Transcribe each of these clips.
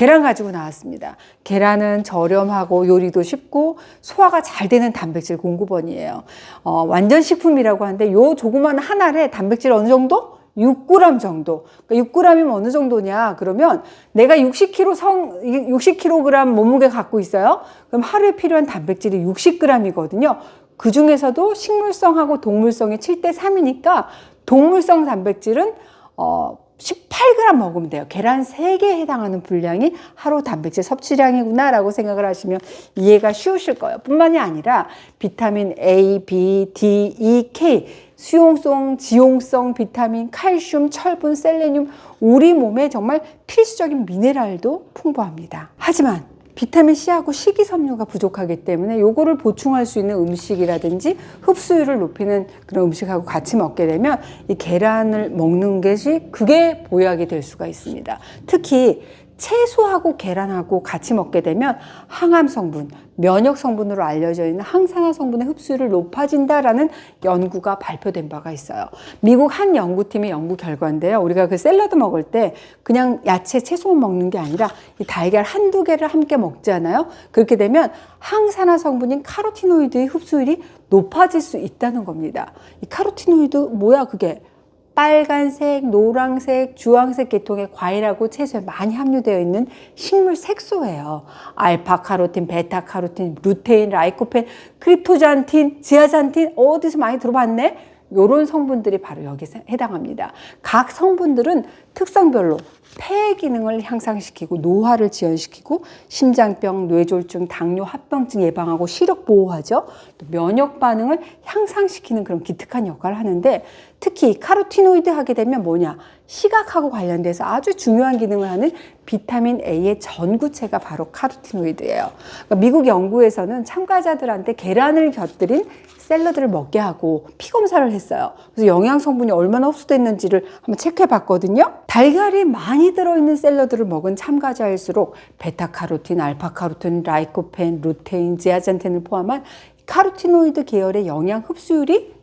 계란 가지고 나왔습니다. 계란은 저렴하고 요리도 쉽고 소화가 잘 되는 단백질 공급원이에요. 어, 완전 식품이라고 하는데 요 조그만 한 알에 단백질 어느 정도? 6g 정도. 그러니까 6g이면 어느 정도냐? 그러면 내가 60kg 성 60kg 몸무게 갖고 있어요. 그럼 하루에 필요한 단백질이 60g이거든요. 그 중에서도 식물성하고 동물성이 7대 3이니까 동물성 단백질은 어 18g 먹으면 돼요. 계란 3개에 해당하는 분량이 하루 단백질 섭취량이구나 라고 생각을 하시면 이해가 쉬우실 거예요. 뿐만이 아니라 비타민 A, B, D, E, K, 수용성, 지용성, 비타민, 칼슘, 철분, 셀레늄, 우리 몸에 정말 필수적인 미네랄도 풍부합니다. 하지만 비타민 C하고 식이섬유가 부족하기 때문에 요거를 보충할 수 있는 음식이라든지 흡수율을 높이는 그런 음식하고 같이 먹게 되면 이 계란을 먹는 것이 그게 보약이 될 수가 있습니다. 특히 채소하고 계란하고 같이 먹게 되면 항암 성분, 면역 성분으로 알려져 있는 항산화 성분의 흡수율을 높아진다라는 연구가 발표된 바가 있어요. 미국 한 연구팀의 연구 결과인데요. 우리가 그 샐러드 먹을 때 그냥 야채, 채소만 먹는 게 아니라 이 달걀 한두 개를 함께 먹잖아요. 그렇게 되면 항산화 성분인 카로티노이드의 흡수율이 높아질 수 있다는 겁니다. 이 카로티노이드 뭐야 그게? 빨간색, 노란색, 주황색 계통의 과일하고 채소에 많이 함유되어 있는 식물 색소예요. 알파 카로틴, 베타 카로틴, 루테인, 라이코펜, 크립토잔틴, 지아잔틴 어디서 많이 들어봤네? 요런 성분들이 바로 여기에 해당합니다. 각 성분들은 특성별로 폐 기능을 향상시키고 노화를 지연시키고 심장병, 뇌졸중, 당뇨, 합병증 예방하고 시력 보호하죠. 또 면역 반응을 향상시키는 그런 기특한 역할을 하는데 특히 카로티노이드 하게 되면 뭐냐? 시각하고 관련돼서 아주 중요한 기능을 하는 비타민 A의 전구체가 바로 카로티노이드예요. 그러니까 미국 연구에서는 참가자들한테 계란을 곁들인 샐러드를 먹게 하고 피 검사를 했어요. 그래서 영양 성분이 얼마나 흡수됐는지를 한번 체크해 봤거든요. 달걀이 많이 들어있는 샐러드를 먹은 참가자일수록 베타카로틴, 알파카로틴, 라이코펜, 루테인, 지아잔텐을 포함한 카로티노이드 계열의 영양 흡수율이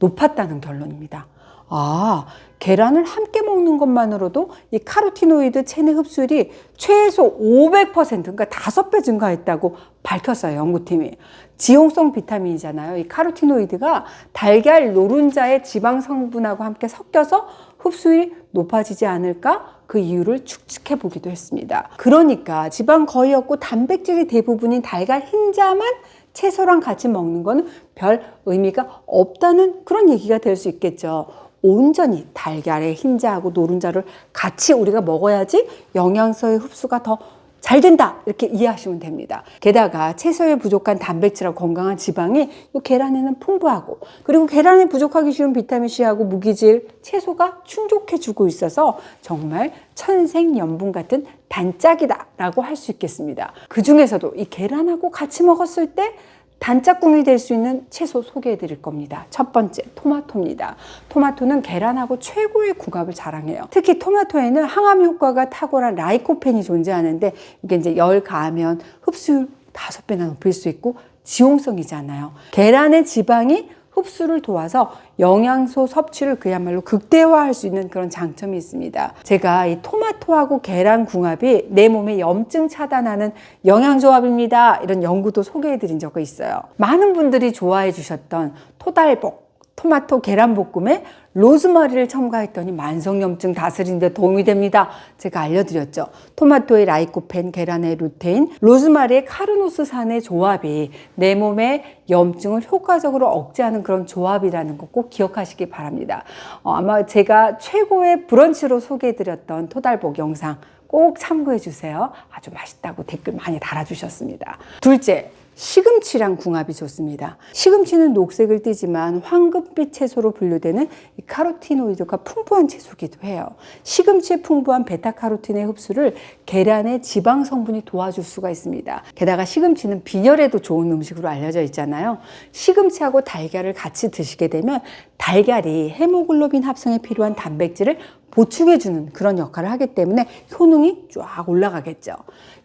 높았다는 결론입니다. 아, 계란을 함께 먹는 것만으로도 이 카로티노이드 체내 흡수율이 최소 500% 그러니까 다섯 배 증가했다고 밝혔어요, 연구팀이. 지용성 비타민이잖아요. 이 카로티노이드가 달걀 노른자의 지방 성분하고 함께 섞여서 흡수율이 높아지지 않을까? 그 이유를 추측해 보기도 했습니다. 그러니까 지방 거의 없고 단백질이 대부분인 달걀 흰자만 채소랑 같이 먹는 거는 별 의미가 없다는 그런 얘기가 될 수 있겠죠. 온전히 달걀의 흰자하고 노른자를 같이 우리가 먹어야지 영양소의 흡수가 더 잘 된다 이렇게 이해하시면 됩니다. 게다가 채소에 부족한 단백질하고 건강한 지방이 이 계란에는 풍부하고 그리고 계란에 부족하기 쉬운 비타민 C하고 무기질 채소가 충족해 주고 있어서 정말 천생연분 같은 단짝이다 라고 할 수 있겠습니다. 그 중에서도 이 계란하고 같이 먹었을 때 단짝꿍이 될 수 있는 채소 소개해 드릴 겁니다. 첫 번째, 토마토입니다. 토마토는 계란하고 최고의 궁합을 자랑해요. 특히 토마토에는 항암 효과가 탁월한 라이코펜이 존재하는데 이게 이제 열 가하면 흡수율 다섯 배나 높일 수 있고 지용성이잖아요. 계란의 지방이 흡수를 도와서 영양소 섭취를 그야말로 극대화할 수 있는 그런 장점이 있습니다. 제가 이 토마토하고 계란 궁합이 내 몸의 염증 차단하는 영양조합입니다. 이런 연구도 소개해 드린 적이 있어요. 많은 분들이 좋아해 주셨던 토달복, 토마토 계란볶음에 로즈마리를 첨가했더니 만성염증 다스리는데 도움이 됩니다. 제가 알려드렸죠. 토마토의 라이코펜, 계란의 루테인, 로즈마리의 카르노스산의 조합이 내 몸의 염증을 효과적으로 억제하는 그런 조합이라는 거 꼭 기억하시기 바랍니다. 어, 아마 제가 최고의 브런치로 소개해드렸던 토달복 영상 꼭 참고해 주세요. 아주 맛있다고 댓글 많이 달아주셨습니다. 둘째, 시금치랑 궁합이 좋습니다. 시금치는 녹색을 띠지만 황금빛 채소로 분류되는 이 카로티노이드가 풍부한 채소기도 해요. 시금치의 풍부한 베타카로틴의 흡수를 계란의 지방 성분이 도와줄 수가 있습니다. 게다가 시금치는 빈혈에도 좋은 음식으로 알려져 있잖아요. 시금치하고 달걀을 같이 드시게 되면 달걀이 헤모글로빈 합성에 필요한 단백질을 보충해주는 그런 역할을 하기 때문에 효능이 쫙 올라가겠죠.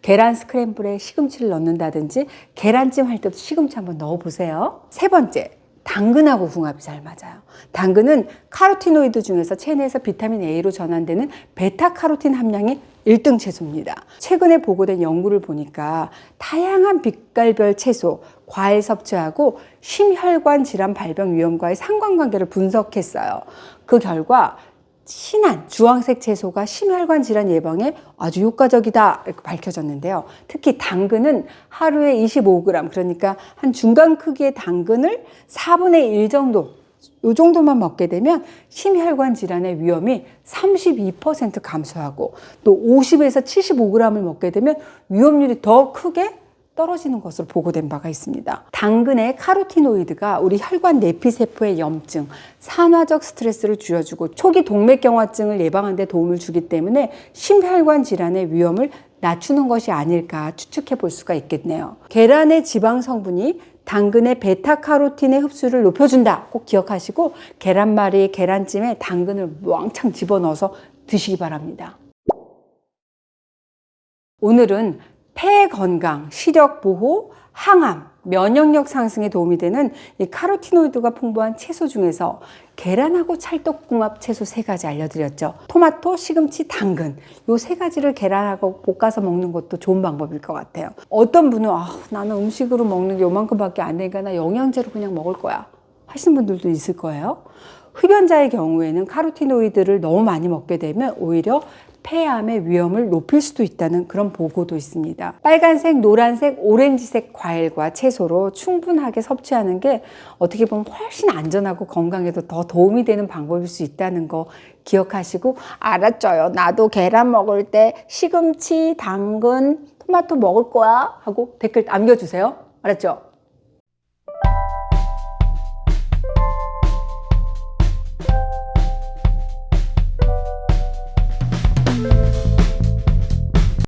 계란 스크램블에 시금치를 넣는다든지 계란찜 할 때도 시금치 한번 넣어보세요. 세 번째, 당근하고 궁합이 잘 맞아요. 당근은 카로티노이드 중에서 체내에서 비타민 A로 전환되는 베타카로틴 함량이 1등 채소입니다. 최근에 보고된 연구를 보니까 다양한 빛깔별 채소, 과일 섭취하고 심혈관 질환 발병 위험과의 상관관계를 분석했어요. 그 결과 진한 주황색 채소가 심혈관 질환 예방에 아주 효과적이다 밝혀졌는데요. 특히 당근은 하루에 25g 그러니까 한 중간 크기의 당근을 4분의 1 정도 요 정도만 먹게 되면 심혈관 질환의 위험이 32% 감소하고 또 50에서 75g을 먹게 되면 위험률이 더 크게 떨어지는 것으로 보고된 바가 있습니다. 당근의 카로티노이드가 우리 혈관 내피세포의 염증, 산화적 스트레스를 줄여주고 초기 동맥경화증을 예방하는 데 도움을 주기 때문에 심혈관 질환의 위험을 낮추는 것이 아닐까 추측해 볼 수가 있겠네요. 계란의 지방 성분이 당근의 베타카로틴의 흡수를 높여준다. 꼭 기억하시고 계란말이, 계란찜에 당근을 왕창 집어넣어서 드시기 바랍니다. 오늘은 폐 건강, 시력 보호, 항암, 면역력 상승에 도움이 되는 이 카로티노이드가 풍부한 채소 중에서 계란하고 찰떡궁합 채소 세 가지 알려드렸죠. 토마토, 시금치, 당근. 요 세 가지를 계란하고 볶아서 먹는 것도 좋은 방법일 것 같아요. 어떤 분은 아, 나는 음식으로 먹는 게 요만큼밖에 안 되니까 나 영양제로 그냥 먹을 거야. 하시는 분들도 있을 거예요. 흡연자의 경우에는 카로티노이드를 너무 많이 먹게 되면 오히려 폐암의 위험을 높일 수도 있다는 그런 보고도 있습니다. 빨간색, 노란색, 오렌지색 과일과 채소로 충분하게 섭취하는 게 어떻게 보면 훨씬 안전하고 건강에도 더 도움이 되는 방법일 수 있다는 거 기억하시고 알았죠요. 나도 계란 먹을 때 시금치, 당근, 토마토 먹을 거야 하고 댓글 남겨주세요. 알았죠?